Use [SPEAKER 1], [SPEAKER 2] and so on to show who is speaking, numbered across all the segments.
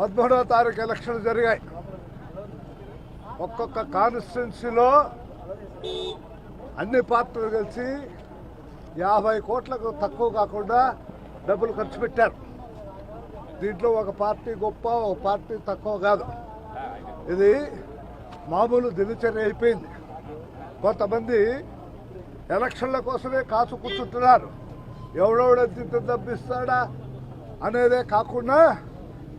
[SPEAKER 1] పదమూడవ తారీఖు ఎలక్షన్లు జరిగాయి. ఒక్కొక్క కాన్స్టిట్యున్సీలో అన్ని పార్టీలు కలిసి యాభై కోట్లకు తక్కువ కాకుండా డబ్బులు ఖర్చు పెట్టారు. దీంట్లో ఒక పార్టీ గొప్ప ఒక పార్టీ తక్కువ కాదు. ఇది మామూలు దినచర్య అయిపోయింది. కొంతమంది ఎలక్షన్ల కోసమే కాసు కూర్చుంటున్నారు. ఎవడెవడ తింటే తప్పిస్తాడా అనేదే కాకుండా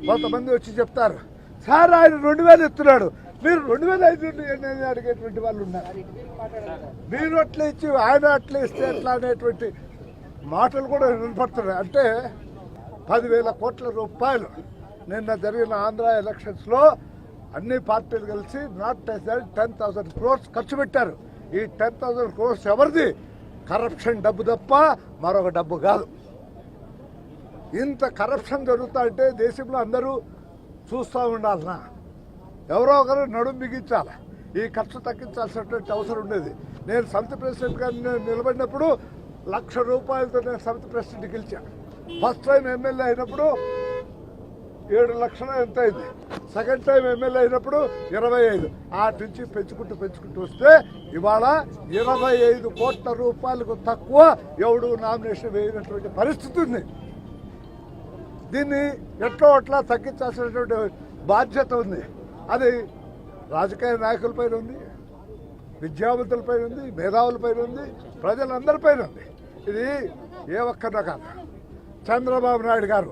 [SPEAKER 1] కొంతమంది వచ్చి చెప్తారు సార్ ఆయన రెండు వేలు ఇస్తున్నాడు. మీరు రెండు వేల ఐదు అనేది అడిగేటువంటి వాళ్ళు ఉన్నారు. మీరు అట్లా ఇచ్చి ఆయన అట్లా ఇస్తే ఎట్లా అనేటువంటి మాటలు కూడా వినపడుతున్నాయి. అంటే పదివేల కోట్ల రూపాయలు నిన్న జరిగిన ఆంధ్ర ఎలక్షన్స్లో అన్ని పార్టీలు కలిసి నాట్ టెన్ థౌసండ్ క్రోర్స్ ఖర్చు పెట్టారు. ఈ టెన్ థౌసండ్ క్రోర్స్ ఎవరిది? కరప్షన్ డబ్బు తప్ప మరొక డబ్బు కాదు. ఇంత కరప్షన్ జరుగుతా అంటే దేశంలో అందరూ చూస్తూ ఉండాలనా? ఎవరో ఒకరు నడుము బిగించాలి. ఈ ఖర్చు తగ్గించాల్సినటువంటి అవసరం ఉండేది. నేను సమితి ప్రెసిడెంట్ గారిని నిలబడినప్పుడు లక్ష రూపాయలతో నేను సమితి ప్రెసిడెంట్ గెలిచాను ఫస్ట్ టైం ఎమ్మెల్యే అయినప్పుడు ఏడు లక్షలు ఎంత అయింది? సెకండ్ టైం ఎమ్మెల్యే అయినప్పుడు ఇరవై ఐదు. ఆటి నుంచి పెంచుకుంటూ పెంచుకుంటూ వస్తే ఇవాళ ఇరవై ఐదు కోట్ల రూపాయలకు తక్కువ ఎవడు నామినేషన్ వేయనటువంటి పరిస్థితి ఉంది. దీన్ని ఎట్లా అట్లా తగ్గించాల్సినటువంటి బాధ్యత ఉంది. అది రాజకీయ నాయకులపైన ఉంది విద్యావంతులపై ఉంది మేధావులపైన ఉంది ప్రజలందరిపైన ఉంది. ఇది ఏ ఒక్కరిలో కాదు చంద్రబాబు నాయుడు గారు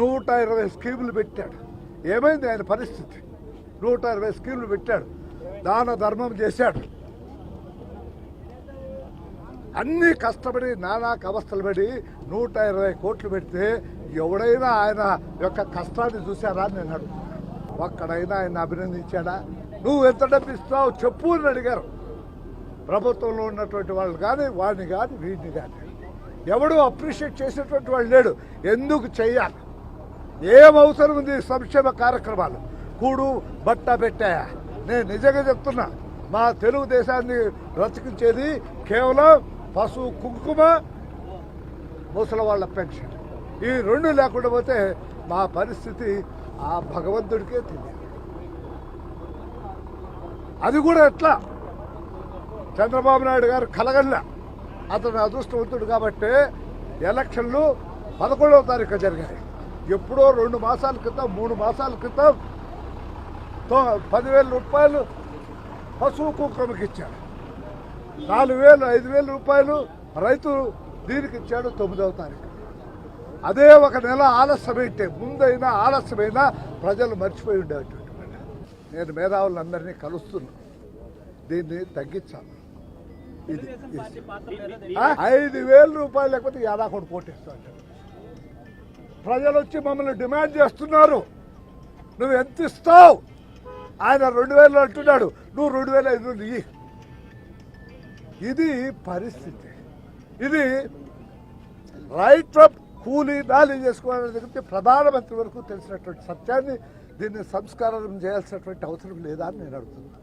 [SPEAKER 1] నూట ఇరవై స్కీములు పెట్టాడు. ఏమైంది ఆయన పరిస్థితి? నూట ఇరవై స్కీములు పెట్టాడు. దాన ధర్మం చేశాడు. అన్నీ కష్టపడి నానా అవస్థలు పడి నూట ఇరవై కోట్లు పెడితే ఎవడైనా ఆయన యొక్క కష్టాన్ని చూశారా అని నేను ఒక్కడైనా ఆయన అభినందించాడా? నువ్వు ఎంత డబ్బు ఇస్తావు చెప్పు అని అడిగారు. ప్రభుత్వంలో ఉన్నటువంటి వాళ్ళు కానీ వాడిని కానీ వీడిని కానీ. ఎవడు అప్రిషియేట్ చేసేటువంటి వాళ్ళు లేడు. ఎందుకు చెయ్యాలి? ఏం అవసరం ఉంది సంక్షేమ కార్యక్రమాలు? కూడు బట్ట పెట్టాయా? నేను నిజంగా చెప్తున్నా మా తెలుగుదేశాన్ని బ్రతికించేది కేవలం పశువు కుంకుమ ముసలి వాళ్ళ పెన్షన్. ఈ రెండు లేకుండా పోతే మా పరిస్థితి ఆ భగవంతుడికే తెలియదు అది కూడా ఎట్లా? చంద్రబాబు నాయుడు గారు కలగల్లా. అతను అదృష్టవంతుడు కాబట్టి ఎలక్షన్లు పదకొండవ తారీఖు జరిగాయి. ఎప్పుడో రెండు మాసాల క్రితం మూడు మాసాల క్రితం పదివేల రూపాయలు పశువు కుక్కమికి ఇచ్చాడు. నాలుగు వేలు ఐదు వేల రూపాయలు రైతు దీనికి ఇచ్చాడు తొమ్మిదవ తారీఖు. అదే ఒక నెల ఆలస్యమైతే ముందైనా ఆలస్యమైనా ప్రజలు మర్చిపోయి ఉండేటువంటి నేను మేధావులందరినీ కలుస్తున్నా. దీన్ని తగ్గించాను ఇది ఐదు వేల రూపాయలు లేకపోతే యాదాకొండ కోటేస్తాడు ప్రజలు వచ్చి మమ్మల్ని డిమాండ్ చేస్తున్నారు. నువ్వు ఎంత ఇస్తావు? ఆయన రెండు వేలు అంటున్నాడు. నువ్వు రెండు వేల ఐదు వందలు ఇది పరిస్థితి. ఇది రైట్ ఆఫ్ కూలీ నాలి చేసుకోవాలని దగ్గర ప్రధానమంత్రి వరకు తెలిసినటువంటి సత్యాన్ని దీన్ని సంస్కారం చేయాల్సినటువంటి అవసరం లేదా అని నేను అడుగుతున్నాను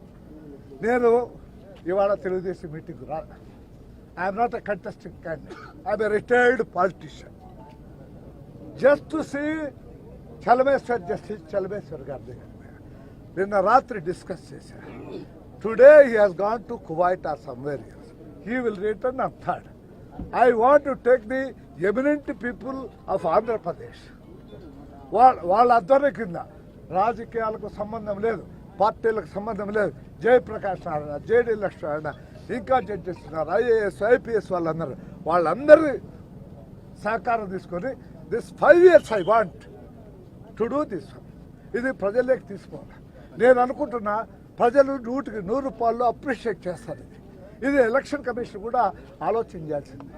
[SPEAKER 1] నేను ఇవాళ తెలుగుదేశం మీటింగ్ రా I'm not a contesting candidate I'm a retired politician just to see Chalameswar justice Chalameswar గారి దగ్గర నిన్న రాత్రి డిస్కస్ చేశారు today he has gone to Kuwait or somewhere years he will return on third I want to take the eminent people of Andhra Pradesh వాళ్ళ వాళ్ళ అధ్వర్యం కింద. రాజకీయాలకు సంబంధం లేదు. పార్టీలకు సంబంధం లేదు. జయప్రకాష్ నారాయణ జేడీ లక్ష్మణ ఇంకా జడ్జెస్ ఉన్నారు. ఐఏఎస్ ఐపీఎస్ వాళ్ళందరూ. వాళ్ళందరి సహకారం తీసుకొని this five years I want to do this ఇది ప్రజల్లోకి తీసుకోవాలి. నేను అనుకుంటున్నా ప్రజలు నూటికి నూరు రూపాయలు అప్రిషియేట్ చేస్తారు. ఇది ఎలక్షన్ కమిషన్ కూడా ఆలోచన చేయాల్సింది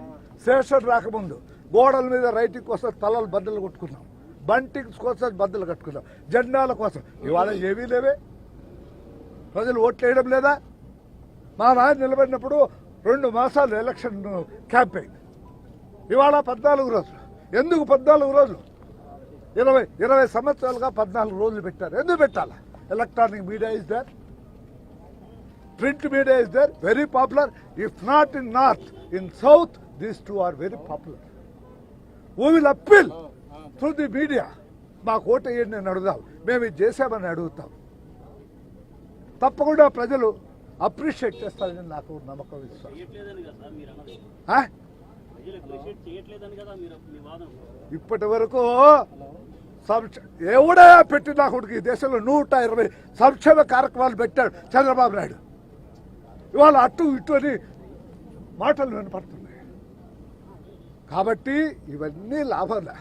[SPEAKER 1] శేషన్ రాకముందు గోడల మీద రైటింగ్ కోసం తలలు బద్దలు కొట్టుకున్నాం. బంటింగ్స్ కోసం బద్దలు కట్టుకున్నాం. జెండాల కోసం. ఇవాళ ఏమీ లేవే. ప్రజలు ఓట్లు వేయడం లేదా? మా నాయన నిలబడినప్పుడు రెండు మాసాలు ఎలక్షన్ క్యాంపెయిన్ ఇవాళ పద్నాలుగు రోజులు. ఎందుకు పద్నాలుగు రోజులు? ఇరవై ఇరవై సంవత్సరాలుగా పద్నాలుగు రోజులు పెట్టారు. ఎందుకు పెట్టాలా? Electronic media is there print media is there very popular if not in north in south these two are very popular we will appeal through the media. మాకు ఓటు వేయండి నేను అడుగుదాం మేము ఇది చేసామని అడుగుతాం. తప్పకుండా ప్రజలు అప్రిషియేట్ చేస్తారని నాకు నమ్మకం
[SPEAKER 2] వాదన
[SPEAKER 1] ఇప్పటి వరకు ఎవడే పెట్టి నా కొడుకు ఈ దేశంలో నూట ఇరవై సంక్షేమ కార్యక్రమాలు పెట్టాడు చంద్రబాబు నాయుడు. ఇవాళ అటు ఇటు అని మాటలు వినపడుతున్నాయి. కాబట్టి ఇవన్నీ లాభాలే.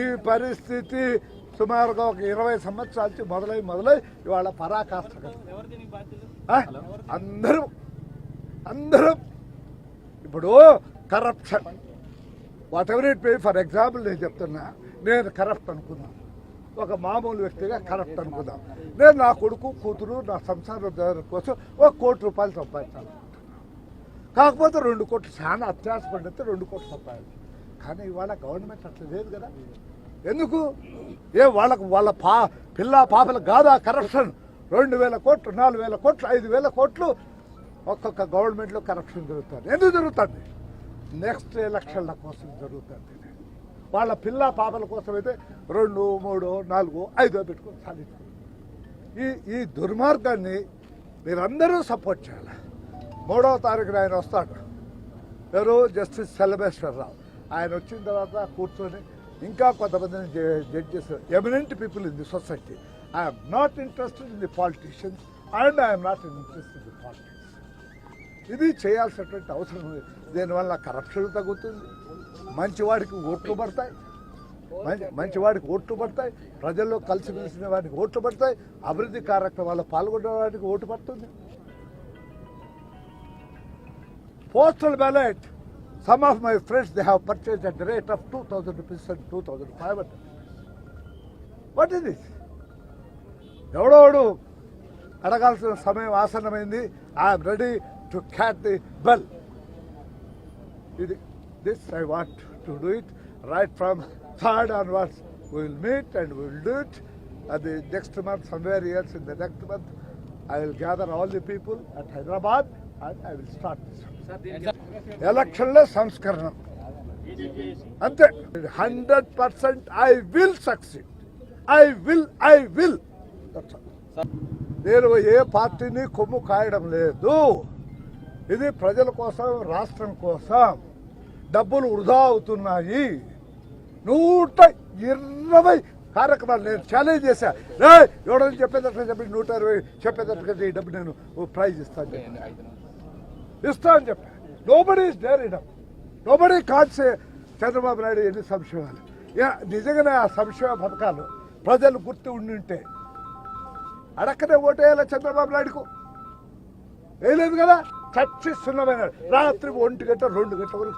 [SPEAKER 3] ఈ పరిస్థితి
[SPEAKER 1] సుమారుగా ఒక ఇరవై సంవత్సరాల నుంచి మొదలై మొదలై ఇవాళ పరాకాష్ట? అందరూ అందరూ. ఇప్పుడు corruption whatever it pay for example నేను చెప్తున్నా నేను కరప్ట్ అనుకుందాం ఒక మామూలు వ్యక్తిగా కరెక్ట్ అనుకుందాం. నేను నా కొడుకు కూతురు నా సంసారం కోసం ఒక కోటి రూపాయలు సంపాదించాను కాకపోతే రెండు కోట్లు చాలా అత్యాసపడితే రెండు కోట్లు సంపాదించాలి కానీ ఇవాళ గవర్నమెంట్ అట్లా లేదు కదా. ఎందుకు? ఏ వాళ్ళకు వాళ్ళ పా పిల్ల పాపలకు కాదా కరప్షన్? రెండు వేల కోట్లు నాలుగు వేల కోట్లు ఐదు వేల కోట్లు ఒక్కొక్క గవర్నమెంట్లో కరప్షన్ జరుగుతుంది. ఎందుకు జరుగుతుంది? నెక్స్ట్ ఎలక్షన్ల కోసం జరుగుతుంది. వాళ్ళ పిల్ల పాపల కోసం అయితే రెండు మూడు నాలుగు ఐదో పెట్టుకొని సాధించారు ఈ ఈ దుర్మార్గాన్ని మీరందరూ సపోర్ట్ చేయాలి. మూడవ తారీఖున ఆయన వస్తాడు. ఎవరు? జస్టిస్ సెలబేశ్వరరావు ఆయన వచ్చిన తర్వాత కూర్చొని ఇంకా కొంతమందిని judges eminent people in the society. I'm not interested in the politicians and I'm not interested in the politics ఇది చేయాల్సినటువంటి అవసరం ఉంది. దీనివల్ల కరప్షన్ తగ్గుతుంది. మంచివాడికి ఓట్లు పడతాయి. మంచి మంచివాడికి ఓట్లు పడతాయి. ప్రజల్లో కలిసిమెలిసిన వాడికి ఓట్లు పడతాయి. అభివృద్ధి కార్యక్రమాల్లో పాల్గొనే వాడికి ఓటు పడుతుంది. Postal ballot some of my friends they have purchase at the rate of two thousand rupees and two thousand five hundred what ఇది ఎవడోడు అడగాల్సిన సమయం ఆసన్నమైంది. I'm ready to cat the bell ఇది this I want to do it right from third onwards will meet and will do it అది next month somewhere years in the next month I will gather all the people at Hyderabad and I will start this ఎలక్షన్లో సంస్కరణ అంతే hundred percent I will succeed I will I will నేను ఏ పార్టీని కొమ్ము కాయడం లేదు. ఇది ప్రజల కోసం రాష్ట్రం కోసం. డబ్బులు వృధా అవుతున్నాయి. నూట ఇరవై కార్యక్రమాలు నేను ఛాలెంజ్ చేశా. రే ఎవడని చెప్పేటట్టుగా చెప్పి నూట ఇరవై చెప్పేటట్టుగా ఈ డబ్బు నేను ప్రైజ్ ఇస్తాను ఇస్తా అని చెప్పా. Nobody is there in Chandrababu Naidu ఎన్ని సంక్షేమాలు నిజంగానే ఆ సంక్షేమ పథకాలు ప్రజలు గుర్తు ఉండింటే అడక్కనే ఓటేయాలి చంద్రబాబు నాయుడుకు? వేయలేదు కదా? చచ్చి సున్నమైన రాత్రి ఒంటి గంట రెండు గంటల వరకు